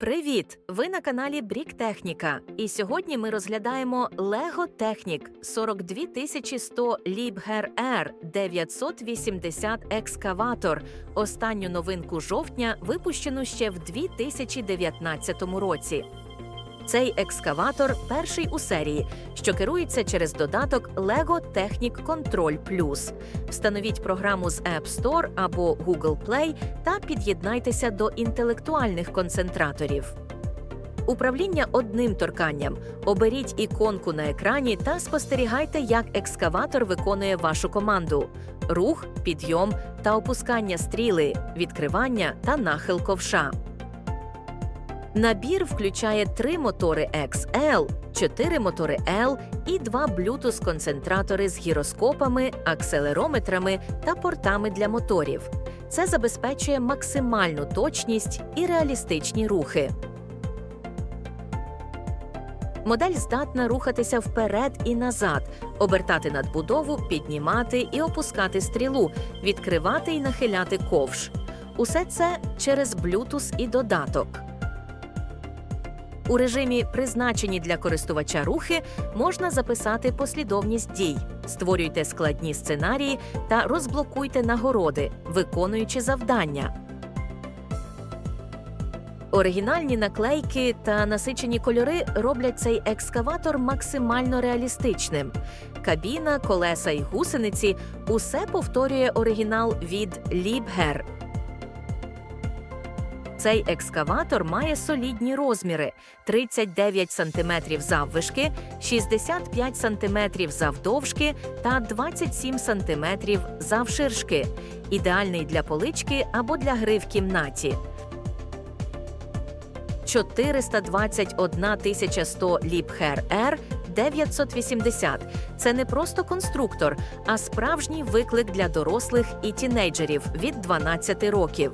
Привіт! Ви на каналі Брік Техніка. І сьогодні ми розглядаємо Lego Technic 42100 Liebherr R 980 екскаватор. Останню новинку жовтня, випущену ще в 2019 році. Цей екскаватор перший у серії, що керується через додаток Lego Technic Control Plus. Встановіть програму з App Store або Google Play та під'єднайтеся до інтелектуальних концентраторів. Управління одним торканням. Оберіть іконку на екрані та спостерігайте, як екскаватор виконує вашу команду: рух, підйом та опускання стріли, відкривання та нахил ковша. Набір включає три мотори XL, чотири мотори L і два Bluetooth-концентратори з гіроскопами, акселерометрами та портами для моторів. Це забезпечує максимальну точність і реалістичні рухи. Модель здатна рухатися вперед і назад, обертати надбудову, піднімати і опускати стрілу, відкривати і нахиляти ковш. Усе це через Bluetooth і додаток. У режимі призначені для користувача рухи можна записати послідовність дій, створюйте складні сценарії та розблокуйте нагороди, виконуючи завдання. Оригінальні наклейки та насичені кольори роблять цей екскаватор максимально реалістичним. Кабіна, колеса й гусениці усе повторює оригінал від Liebherr. Цей екскаватор має солідні розміри: 39 см заввишки, 65 см завдовжки та 27 см завширшки. Ідеальний для полички або для гри в кімнаті. 421 100 Liebherr R 980 – це не просто конструктор, а справжній виклик для дорослих і тінейджерів від 12 років.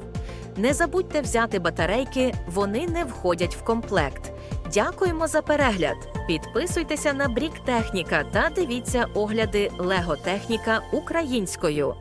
Не забудьте взяти батарейки, вони не входять в комплект. Дякуємо за перегляд. Підписуйтеся на Брік Техніка та дивіться огляди Лего Техніка українською.